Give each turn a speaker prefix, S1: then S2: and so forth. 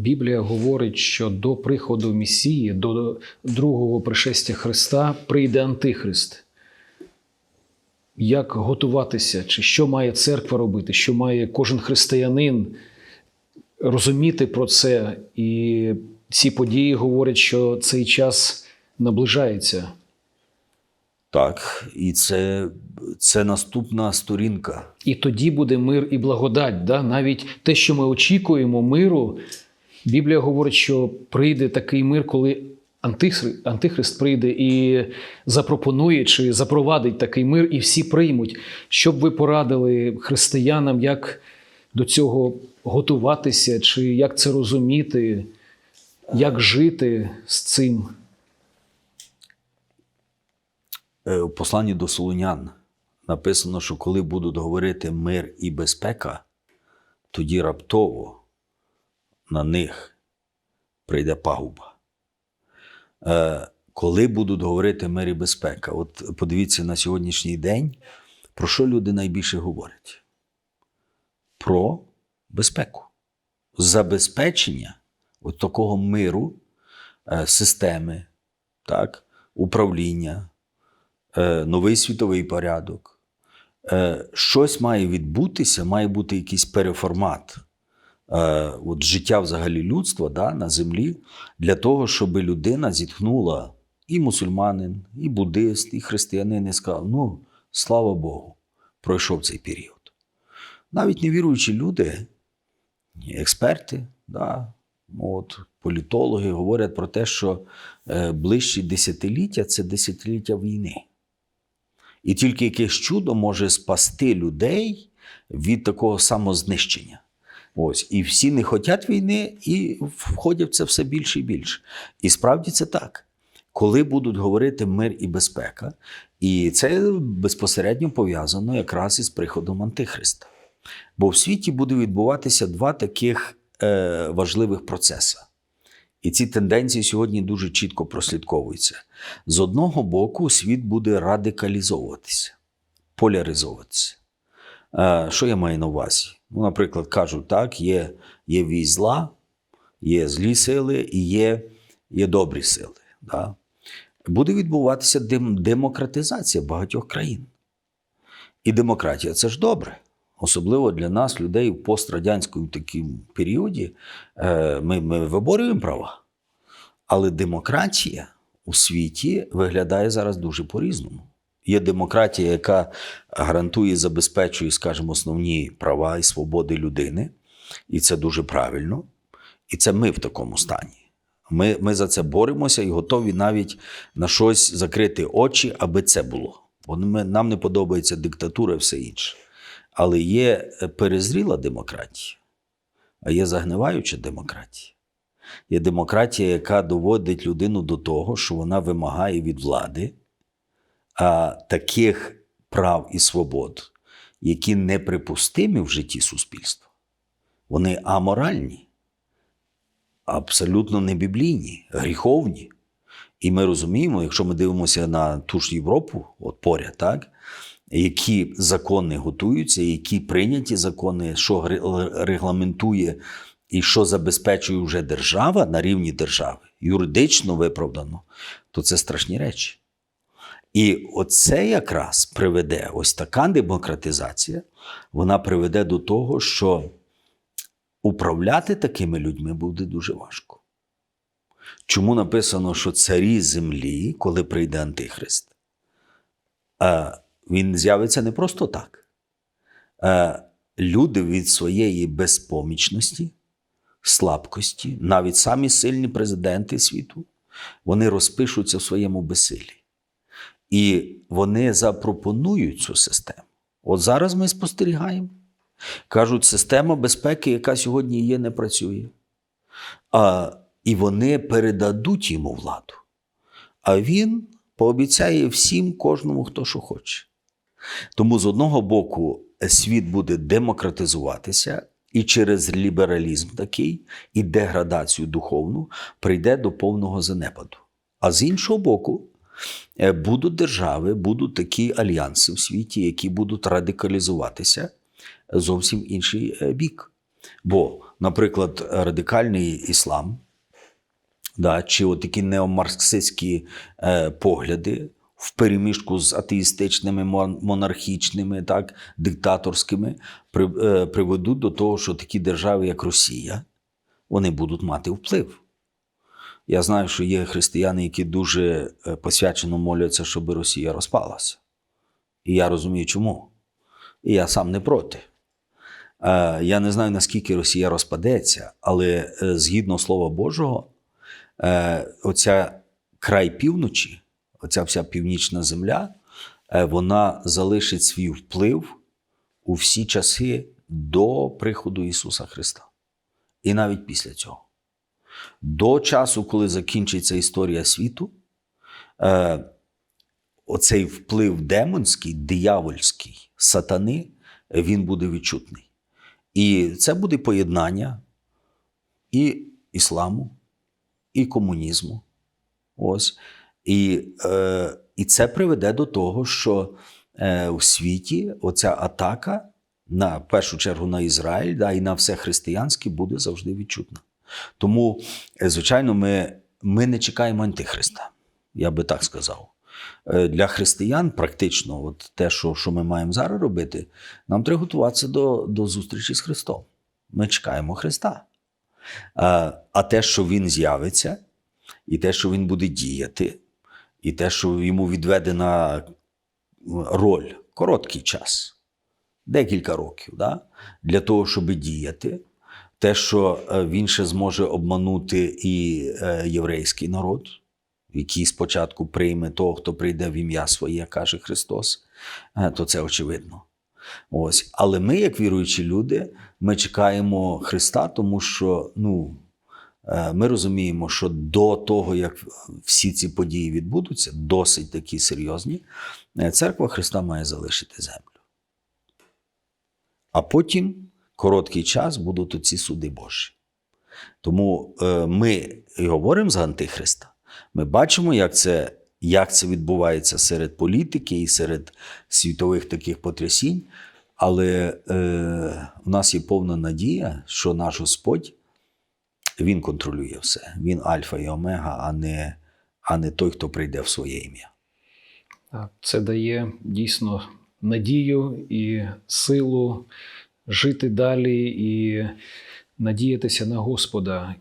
S1: Біблія говорить, що до приходу Месії, до другого пришестя Христа прийде Антихрист. Як готуватися, чи що має церква робити, що має кожен християнин розуміти про це? І ці події говорять, що цей час наближається.
S2: Так, і це, це наступна сторінка.
S1: І тоді буде мир і благодать. Да? Навіть те, що ми очікуємо миру, Біблія говорить, що прийде такий мир, коли Антихрист, прийде і запропонує чи запровадить такий мир, і всі приймуть. Що б ви порадили християнам, як до цього готуватися, чи як це розуміти, як жити з цим?
S2: Е, У посланні до Солунян написано, що коли будуть говорити мир і безпека, тоді раптово на них прийде пагуба. Е, Коли будуть говорити мир і безпека, от подивіться на сьогоднішній день, про що люди найбільше говорять? Про безпеку. Забезпечення от такого миру, е, системи, так, управління, е, новий світовий порядок. Щось має відбутися, має бути якийсь переформат от життя взагалі людства да, на землі для того, щоб людина зітхнула і мусульманин, і буддист, і християнин, і сказав: ну, слава Богу, пройшов цей період. Навіть невіруючі люди, експерти, да, от, політологи говорять про те, що е, ближчі десятиліття це десятиліття війни. І тільки якесь чудо може спасти людей від такого самознищення. Ось. І всі не хочуть війни і входять в це все більше і більше. І справді це так. Коли будуть говорити мир і безпека, і це безпосередньо пов'язано якраз із приходом Антихриста. Бо в світі буде відбуватися два таких е, важливих процеси. І ці тенденції сьогодні дуже чітко прослідковуються. З одного боку, світ буде радикалізовуватися, поляризовуватися. Е, Що я маю на увазі? Ну, наприклад, кажуть, так, є, є вісь є злі сили і є, є добрі сили. Да? Буде відбуватися дем- демократизація багатьох країн. І демократія це ж добре. Особливо для нас, людей в пострадянському такому періоді, е, ми, ми виборюємо права. Але демократія у світі виглядає зараз дуже по-різному. Є демократія, яка гарантує, забезпечує, скажімо, основні права і свободи людини, і це дуже правильно. І це ми в такому стані. Ми, ми за це боремося і готові навіть на щось закрити очі, аби це було. Бо нам не подобається диктатура і все інше. Але є е, перезріла демократія, а є загниваюча демократія. Є демократія, яка доводить людину до того, що вона вимагає від влади а, таких прав і свобод, які неприпустимі в житті суспільства. Вони аморальні, абсолютно не біблійні, гріховні. І ми розуміємо, якщо ми дивимося на ту ж Європу, от поряд, так, які закони готуються, які прийняті закони, що регламентує і що забезпечує вже держава на рівні держави, юридично виправдано, то це страшні речі. І оце якраз приведе, ось така демократизація, вона приведе до того, що управляти такими людьми буде дуже важко. Чому написано, що царі землі, коли прийде Антихрист, е, він з'явиться не просто так. Е, Люди від своєї безпомічності, слабкості, навіть самі сильні президенти світу, вони розпишуться в своєму безсилі. І вони запропонують цю систему. От зараз ми спостерігаємо. Кажуть, система безпеки, яка сьогодні є, не працює. А, і вони передадуть йому владу. А він пообіцяє всім, кожному, хто що хоче. Тому з одного боку світ буде демократизуватися, і через лібералізм такий, і деградацію духовну прийде до повного занепаду. А з іншого боку, будуть держави, будуть такі альянси в світі, які будуть радикалізуватися зовсім інший е, бік. Бо наприклад, радикальний іслам, да, чи от такі неомарксистські е, погляди в переміжку з атеїстичними, монархічними, так, диктаторськими, е, приведуть до того, що такі держави, як Росія, вони будуть мати вплив. Я знаю, що є християни, які дуже е, посвячено моляться, щоб Росія розпалася. І я розумію, чому. І я сам не проти. Е, Я не знаю, наскільки Росія розпадеться, але е, згідно Слова Божого, оця край півночі, оця вся північна земля, вона залишить свій вплив у всі часи до приходу Ісуса Христа. І навіть після цього. До часу, коли закінчиться історія світу, е, оцей вплив демонський, диявольський, сатани, він буде відчутний. І це буде поєднання і ісламу, і комунізму. Ось. І, е, і це приведе до того, що е, у світі оця атака на в першу чергу на Ізраїль да, і на все християнське буде завжди відчутна. Тому, е, звичайно, ми, ми не чекаємо антихриста, я би так сказав. Е, Для християн практично, от те, що, що ми маємо зараз робити, нам треба готуватися до, до зустрічі з Христом. Ми чекаємо Христа. А, а те, що Він з'явиться, і те, що Він буде діяти, і те, що йому відведена роль короткий час, декілька років, да? для того, щоб діяти. Те, що е, він ще зможе обманути і е, єврейський народ, який спочатку прийме того, хто прийде в ім'я своє, каже Христос, е, то це очевидно. Ось. Але ми, як віруючі люди, ми чекаємо Христа, тому що ну, ми розуміємо, що до того, як всі ці події відбудуться, досить такі серйозні, церква Христа має залишити землю. А потім короткий час будуть оці суди Божі. Тому е, ми і говоримо за Антихриста. Ми бачимо, як це, як це відбувається серед політики і серед світових таких потрясінь. Але е, у нас є повна надія, що наш Господь Він контролює все. Він альфа і омега, а не, а не той, хто прийде в своє ім'я.
S1: Це дає дійсно надію і силу жити далі і надіятися на Господа.